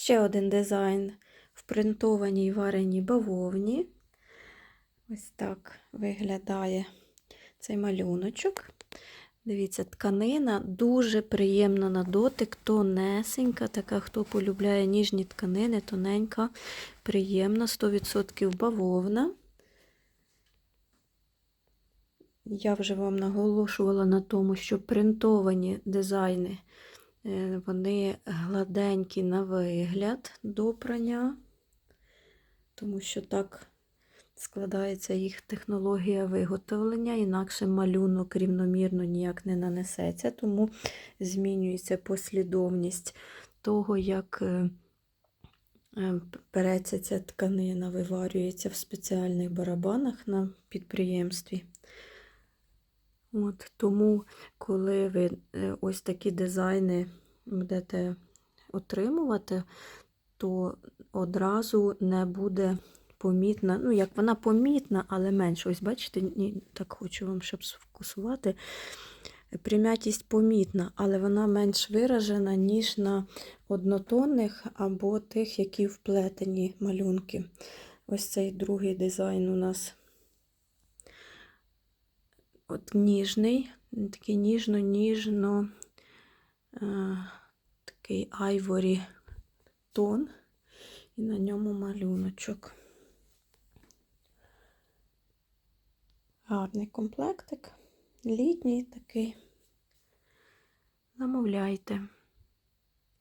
Ще один дизайн в принтованій вареній бавовні. Ось так виглядає цей малюночок. Дивіться, тканина дуже приємна на дотик, тонесенька, така, хто полюбляє ніжні тканини, тоненька, приємна, 100% бавовна. Я вже вам наголошувала на тому, що принтовані дизайни, вони гладенькі на вигляд до прання, тому що так складається їх технологія виготовлення, інакше малюнок рівномірно ніяк не нанесеться, тому змінюється послідовність того, як е, е, ця тканина, виварюється в спеціальних барабанах на підприємстві. От, тому, коли ви е, ось такі дизайни будете отримувати, то одразу не буде помітна, ну, як вона помітна, але менше. Ось бачите, ні, так хочу вам, щоб сфокусувати. Прим'ятість помітна, але вона менш виражена, ніж на однотонних або тих, які вплетені малюнки. Ось цей другий дизайн у нас от ніжний, такий ніжно-ніжно, е, такий айворі тон, і на ньому малюночок. Гарний комплектик, літній такий. Замовляйте.